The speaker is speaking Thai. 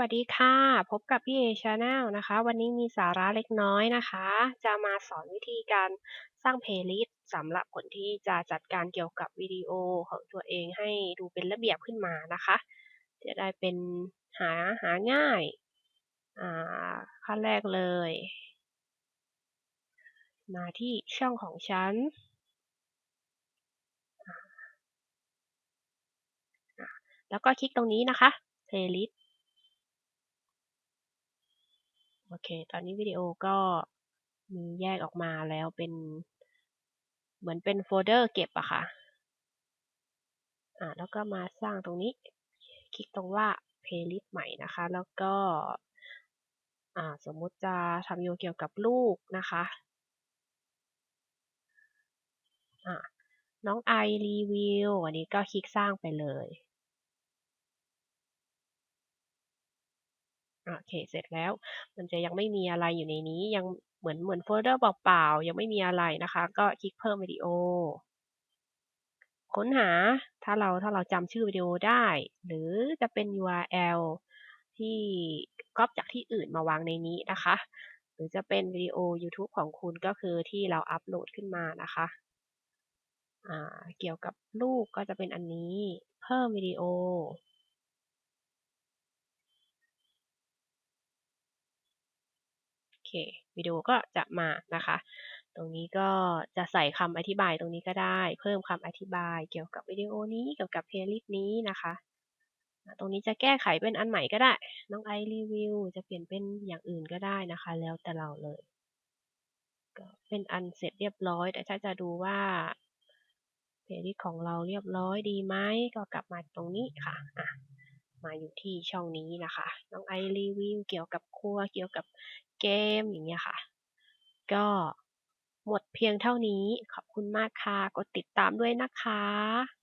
วัสดีค่ะ พบกับพี่เอชาแนลนะคะ วันนี้มีสาระเล็กน้อยนะคะ จะมาสอนวิธีการสร้างเพลย์ลิสต์สำหรับคนที่จะจัดการเกี่ยวกับวิดีโอของตัวเองให้ดูเป็นระเบียบขึ้นมานะคะ จะได้เป็นหาหาง่าย อ่า ขั้นแรกเลย มาที่ช่องของฉันแล้วก็คลิกตรงนี้นะคะ playlist โอเค ตอนนี้วิดีโอก็มีแยกออกมาแล้วเป็น เหมือนเป็นโฟลเดอร์เก็บอะค่ะ อ่า แล้วก็มาสร้างตรงนี้ คลิกตรงว่า playlist ใหม่นะคะ แล้วก็ อ่า สมมุติจะทำโอเกี่ยวกับลูกนะคะ อ่าน้องไอรีวิว อันนี้ก็คลิกสร้างไปเลย โอเค เสร็จแล้ว มันจะยังไม่มีอะไรอยู่ในนี้ ยังเหมือนเหมือนโฟลเดอร์เปล่าๆ ยังไม่มีอะไรนะคะ ก็คลิกเพิ่มวิดีโอ ค้นหา ถ้าเราถ้าเราจำชื่อวิดีโอได้ หรือจะเป็น URL ที่ก๊อปจากที่อื่นมาวางในนี้นะคะ หรือจะเป็นวิดีโอ YouTube ของคุณก็คือที่เราอัปโหลดขึ้นมานะคะอ่าเกี่ยวกับลูกก็จะเป็นอันนี้ เพิ่มวิดีโอ เควิดีโอก็จะมานะคะ ตรงนี้ก็จะใส่คำอธิบายตรงนี้ก็ได้ เพิ่มคำอธิบายเกี่ยวกับวิดีโอนี้เกี่ยวกับเพลย์ลิสต์นี้นะคะตรงนี้จะแก้ไขเป็นอันใหม่ก็ได้ น้องไอรีวิวจะเปลี่ยนเป็นอย่างอื่นก็ได้นะคะ แล้วแต่เราเลยก็เป็นอันเสร็จเรียบร้อย แต่ถ้าจะดูว่าเพลย์ลิสต์ของเราเรียบร้อยดีไหมก็กลับมาตรงนี้ค่ะอะ มาอยู่ที่ช่องนี้นะคะ น้องไอรีวิวเกี่ยวกับครัวเกี่ยวกับเกมอย่างเงี้ยค่ะ ก็หมดเพียงเท่านี้ขอบคุณมากค่ะ กดติดตามด้วยนะคะ